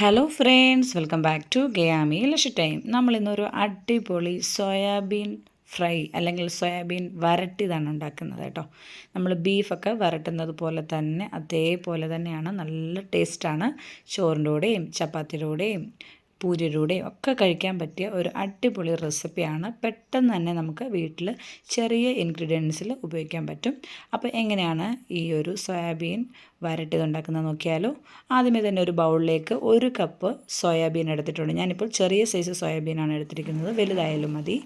Hello friends welcome back to ഗയാമി ലഷ് time നമ്മൾ ഇന്നൊരു അടിപൊളി സോയാബീൻ ഫ്രൈ അല്ലെങ്കിൽ സോയാബീൻ വരട്ടിയതാണ് ഉണ്ടാക്കുന്നത് കേട്ടോ. നമ്മൾ ബീഫൊക്കെ വരട്ടുന്നത് പോലെ തന്നെ അതേപോലെ തന്നെയാണ്. നല്ല ടേസ്റ്റാണ് ചോറിന്റെ കൂടെയും ചപ്പാത്തിയുടെ കൂടെയും പൂരിയുടെയും ഒക്കെ കഴിക്കാൻ പറ്റിയ ഒരു അടിപൊളി റെസിപ്പിയാണ് പെട്ടെന്ന് തന്നെ നമുക്ക് വീട്ടിൽ ചെറിയ ഇൻഗ്രീഡിയൻസിൽ ഉപയോഗിക്കാൻ പറ്റും. അപ്പോൾ എങ്ങനെയാണ് ഈ ഒരു സോയാബീൻ വരട്ടിയത് ഉണ്ടാക്കുന്നത് നോക്കിയാലോ? ആദ്യമേ തന്നെ ഒരു ബൗളിലേക്ക് ഒരു കപ്പ് സോയാബീൻ എടുത്തിട്ടുണ്ട്. ഞാനിപ്പോൾ ചെറിയ സൈസ് സോയാബീനാണ് എടുത്തിരിക്കുന്നത്. വലുതായാലും മതി.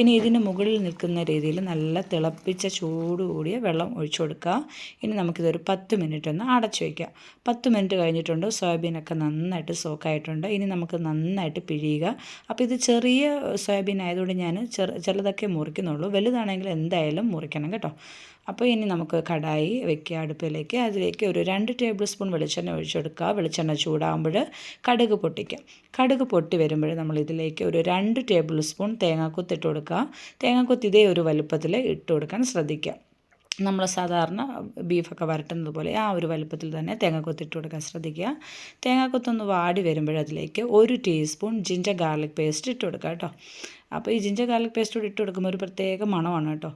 ഇനി ഇതിന് മുകളിൽ നിൽക്കുന്ന രീതിയിൽ നല്ല തിളപ്പിച്ച ചൂടുകൂടിയ വെള്ളം ഒഴിച്ചു കൊടുക്കുക. ഇനി നമുക്കിതൊരു പത്ത് മിനിറ്റ് ഒന്ന് അടച്ചു വയ്ക്കുക പത്ത് മിനിറ്റ് കഴിഞ്ഞിട്ടുണ്ട്. സോയാബീനൊക്കെ നന്നായിട്ട് സോക്കായിട്ടുണ്ട്. ഇനി നമുക്ക് നന്നായിട്ട് പിഴിയുക. അപ്പോൾ ഇത് ചെറിയ സോയാബീൻ ആയതുകൊണ്ട് ഞാൻ ചെറു ചിലതൊക്കെ മുറിക്കുന്നുള്ളൂ. വലുതാണെങ്കിൽ എന്തായാലും മുറിക്കണം കേട്ടോ. അപ്പോൾ ഇനി നമുക്ക് കടായി വെക്കുക അടുപ്പിലേക്ക്. അതിലേക്ക് ഒരു രണ്ട് ടേബിൾ സ്പൂൺ വെളിച്ചെണ്ണ ഒഴിച്ചെടുക്കുക. വെളിച്ചെണ്ണ ചൂടാകുമ്പോൾ കടുക് പൊട്ടിക്കുക. കടുക് പൊട്ടി വരുമ്പോൾ നമ്മൾ ഇതിലേക്ക് ഒരു രണ്ട് ടേബിൾ സ്പൂൺ തേങ്ങാക്കൊത്ത് ഇട്ട് കൊടുക്കുക. തേങ്ങാക്കൊത്ത് ഇതേ ഒരു വലുപ്പത്തിൽ ഇട്ട് കൊടുക്കാൻ ശ്രദ്ധിക്കുക. നമ്മൾ സാധാരണ ബീഫൊക്കെ വരട്ടുന്നത് പോലെ ആ ഒരു വലുപ്പത്തിൽ തന്നെ തേങ്ങാക്കൊത്തിട്ട് കൊടുക്കാൻ ശ്രദ്ധിക്കുക. തേങ്ങാക്കൊത്തൊന്ന് വാടി വരുമ്പോഴതിലേക്ക് ഒരു ടീസ്പൂൺ ജിഞ്ചർ ഗാർലിക് പേസ്റ്റ് ഇട്ട് കൊടുക്കുക കേട്ടോ. അപ്പോൾ ഈ ജിഞ്ചർ ഗാർലിക് പേസ്റ്റ് കൂടി ഇട്ട് കൊടുക്കുമ്പോൾ ഒരു പ്രത്യേക മണമാണ് കേട്ടോ.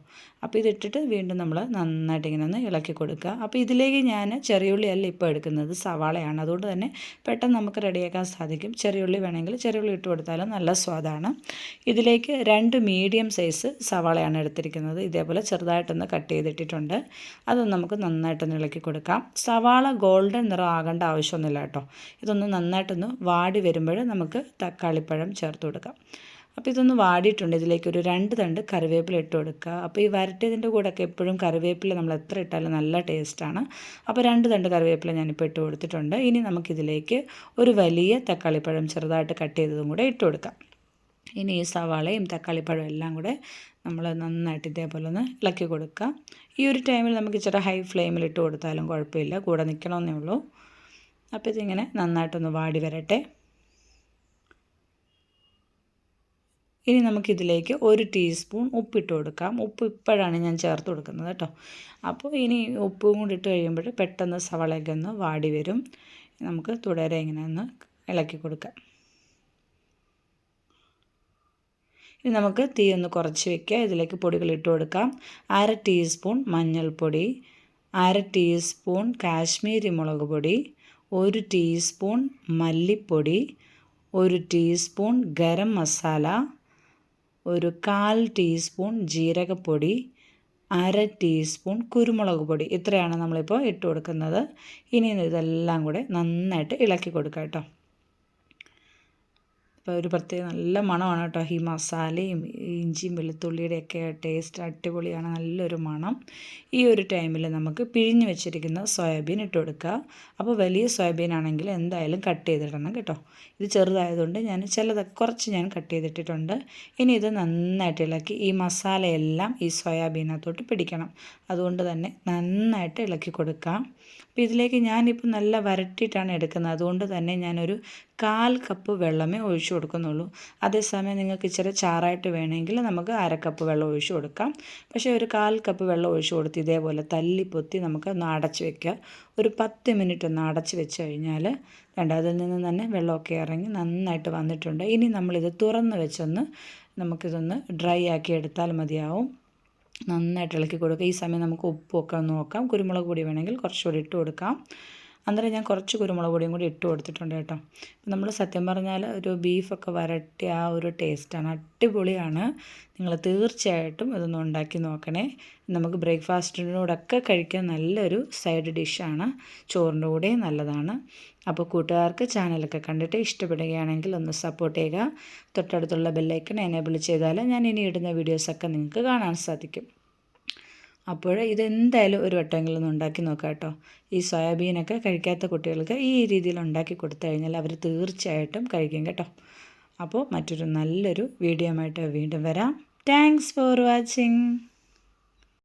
അപ്പോൾ ഇതിട്ടിട്ട് വീണ്ടും നമ്മൾ നന്നായിട്ട് ഇങ്ങനെ ഒന്ന് ഇളക്കി കൊടുക്കുക. അപ്പോൾ ഇതിലേക്ക് ഞാൻ ചെറിയുള്ളി അല്ല ഇപ്പോൾ എടുക്കുന്നത് സവാളയാണ്. അതുകൊണ്ട് തന്നെ പെട്ടെന്ന് നമുക്ക് റെഡിയാക്കാൻ സാധിക്കും. ചെറിയുള്ളി വേണമെങ്കിൽ ചെറിയുള്ളി ഇട്ട് കൊടുത്താലും നല്ല സ്വാദാണ്. ഇതിലേക്ക് രണ്ട് മീഡിയം സൈസ് സവാളയാണ് എടുത്തിരിക്കുന്നത്. ഇതേപോലെ ചെറുതായിട്ടൊന്ന് കട്ട് ചെയ്തിട്ടിട്ടുണ്ട് അതൊന്ന് നമുക്ക് നന്നായിട്ടൊന്ന് ഇളക്കി കൊടുക്കാം. സവാള ഗോൾഡൻ നിറം ആകേണ്ട ആവശ്യമൊന്നുമില്ല കേട്ടോ. ഇതൊന്ന് നന്നായിട്ടൊന്ന് വാടി വരുമ്പോൾ നമുക്ക് തക്കാളിപ്പഴം ചേർത്ത് കൊടുക്കാം. അപ്പോൾ ഇതൊന്ന് വാടിയിട്ടുണ്ട്. ഇതിലേക്ക് ഒരു രണ്ട് തണ്ട് കറിവേപ്പില ഇട്ട് കൊടുക്കുക. അപ്പോൾ ഈ വരട്ടിയതിന്റെ കൂടെയൊക്കെ എപ്പോഴും കറിവേപ്പില നമ്മൾ എത്ര ഇട്ടാലും നല്ല ടേസ്റ്റാണ്. അപ്പോൾ രണ്ട് തണ്ട് കറിവേപ്പില ഞാനിപ്പോൾ ഇട്ട് കൊടുത്തിട്ടുണ്ട്. ഇനി നമുക്കിതിലേക്ക് ഒരു വലിയ തക്കാളിപ്പഴം ചെറുതായിട്ട് കട്ട് ചെയ്തതും കൂടെ ഇട്ട് കൊടുക്കാം. ഇനി ഈ സവാളയും തക്കാളിപ്പഴം എല്ലാം കൂടെ നമ്മൾ നന്നായിട്ട് ഇതേപോലെ ഒന്ന് ഇളക്കി കൊടുക്കുക. ഈ ഒരു ടൈമിൽ നമുക്ക് ഇച്ചിരി ഹൈ ഫ്ലെയിമിൽ ഇട്ട് കൊടുത്താലും കുഴപ്പമില്ല. കൂടെ നിൽക്കണമെന്നേ ഉള്ളൂ. അപ്പോൾ ഇതിങ്ങനെ നന്നായിട്ടൊന്ന് വാടി വരട്ടെ. ഇനി നമുക്കിതിലേക്ക് ഒരു ടീസ്പൂൺ ഉപ്പിട്ട് കൊടുക്കാം. ഉപ്പ് ഇപ്പോഴാണ് ഞാൻ ചേർത്ത് കൊടുക്കുന്നത് കേട്ടോ. അപ്പോൾ ഇനി ഉപ്പും കൂടി ഇട്ട് കഴിയുമ്പോൾ പെട്ടെന്ന് സവളയൊക്കെ ഒന്ന് വാടി വരും. നമുക്ക് തുടരെ ഇങ്ങനെ ഒന്ന് ഇളക്കി കൊടുക്കാം. ഇനി നമുക്ക് തീ ഒന്ന് കുറച്ച് വെക്കുക. ഇതിലേക്ക് പൊടികൾ ഇട്ട് കൊടുക്കാം. അര ടീസ്പൂൺ മഞ്ഞൾപ്പൊടി അര ടീസ്പൂൺ കാശ്മീരി മുളക് പൊടി ഒരു ടീസ്പൂൺ മല്ലിപ്പൊടി ഒരു ടീസ്പൂൺ ഗരം മസാല ഒരു കാൽ ടീസ്പൂൺ ജീരകപ്പൊടി അര ടീസ്പൂൺ കുരുമുളക് പൊടി. ഇത്രയാണ് നമ്മളിപ്പോൾ ഇട്ട് കൊടുക്കുന്നത്. ഇനി ഇതെല്ലാം കൂടെ നന്നായിട്ട് ഇളക്കി കൊടുക്കാം കേട്ടോ. ഒരു പ്രത്യേക നല്ല മണമാണ് കേട്ടോ ഈ മസാലയും ഇഞ്ചിയും വെളുത്തുള്ളിയുടെയൊക്കെ ടേസ്റ്റ് അടിപൊളിയാണ് നല്ലൊരു മണം. ഈ ഒരു ടൈമിൽ നമുക്ക് പിഴിഞ്ഞ് വെച്ചിരിക്കുന്ന സോയാബീൻ ഇട്ട് കൊടുക്കുക അപ്പോൾ വലിയ സോയാബീൻ ആണെങ്കിൽ എന്തായാലും കട്ട് ചെയ്തിടണം കേട്ടോ. ഇത് ചെറുതായതുകൊണ്ട് ഞാൻ ചിലതൊക്കെ കുറച്ച് ഞാൻ കട്ട് ചെയ്തിട്ടിട്ടുണ്ട്. ഇനി ഇത് നന്നായിട്ട് ഇളക്കി ഈ മസാലയെല്ലാം ഈ സോയാബീനകത്തോട്ട് പിടിക്കണം. അതുകൊണ്ട് തന്നെ നന്നായിട്ട് ഇളക്കി കൊടുക്കാം. അപ്പോൾ ഇതിലേക്ക് ഞാനിപ്പോൾ നല്ല വരട്ടിയിട്ടാണ് എടുക്കുന്നത്. അതുകൊണ്ട് തന്നെ ഞാനൊരു കാൽ കപ്പ് വെള്ളമേ ഒഴിച്ചു കൊടുക്കുന്നുള്ളൂ. അതേസമയം നിങ്ങൾക്ക് ഇച്ചിരി ചാറായിട്ട് വേണമെങ്കിൽ നമുക്ക് അര കപ്പ് വെള്ളം ഒഴിച്ചു കൊടുക്കാം. പക്ഷേ ഒരു കാൽ കപ്പ് വെള്ളം ഒഴിച്ചു കൊടുത്ത് ഇതേപോലെ തല്ലി പൊത്തി നമുക്ക് ഒന്ന് അടച്ച് വെക്കുക. ഒരു പത്ത് മിനിറ്റ് ഒന്ന് അടച്ച് വെച്ച് കഴിഞ്ഞാൽ വേണ്ട അതിൽ നിന്ന് തന്നെ വെള്ളമൊക്കെ ഇറങ്ങി നന്നായിട്ട് വന്നിട്ടുണ്ട്. ഇനി നമ്മളിത് തുറന്ന് വെച്ചൊന്ന് നമുക്കിതൊന്ന് ഡ്രൈ ആക്കി എടുത്താൽ മതിയാവും. നന്നായിട്ട് ഇളക്കി കൊടുക്കുക. ഈ സമയം നമുക്ക് ഉപ്പൊക്കെ നോക്കാം. കുരുമുളക് പൊടി വേണമെങ്കിൽ കുറച്ചുകൂടി ഇട്ട് കൊടുക്കാം. അന്നേരം ഞാൻ കുറച്ച് കുരുമുളക് പൊടിയും കൂടി ഇട്ട് കൊടുത്തിട്ടുണ്ട് കേട്ടോ. നമ്മൾ സത്യം പറഞ്ഞാൽ ഒരു ബീഫൊക്കെ വരട്ടി ആ ഒരു ടേസ്റ്റാണ് അടിപൊളിയാണ്. നിങ്ങൾ തീർച്ചയായിട്ടും ഇതൊന്ന് ഉണ്ടാക്കി നോക്കണേ. നമുക്ക് ബ്രേക്ക്ഫാസ്റ്റിനോടൊക്കെ കഴിക്കാൻ നല്ലൊരു സൈഡ് ഡിഷാണ് ചോറിന്റെ കൂടെ നല്ലതാണ്. അപ്പോൾ കൂട്ടുകാർക്ക് ചാനലൊക്കെ കണ്ടിട്ട് ഇഷ്ടപ്പെടുകയാണെങ്കിൽ ഒന്ന് സപ്പോർട്ട് ചെയ്യുക. തൊട്ടടുത്തുള്ള ബെല്ലൈക്കൺ എനേബിൾ ചെയ്താൽ ഞാൻ ഇനി ഇടുന്ന വീഡിയോസൊക്കെ നിങ്ങൾക്ക് കാണാൻ സാധിക്കും. അപ്പോൾ ഇതെന്തായാലും ഒരു വട്ടമെങ്കിലും ഒന്ന് ഉണ്ടാക്കി നോക്കാം കേട്ടോ. ഈ സോയാബീനൊക്കെ കഴിക്കാത്ത കുട്ടികൾക്ക് ഈ രീതിയിൽ ഉണ്ടാക്കി കൊടുത്തു കഴിഞ്ഞാൽ അവർ തീർച്ചയായിട്ടും കഴിക്കും കേട്ടോ. അപ്പോൾ മറ്റൊരു നല്ലൊരു വീഡിയോ ആയിട്ട് വീണ്ടും വരാം. Thanks for watching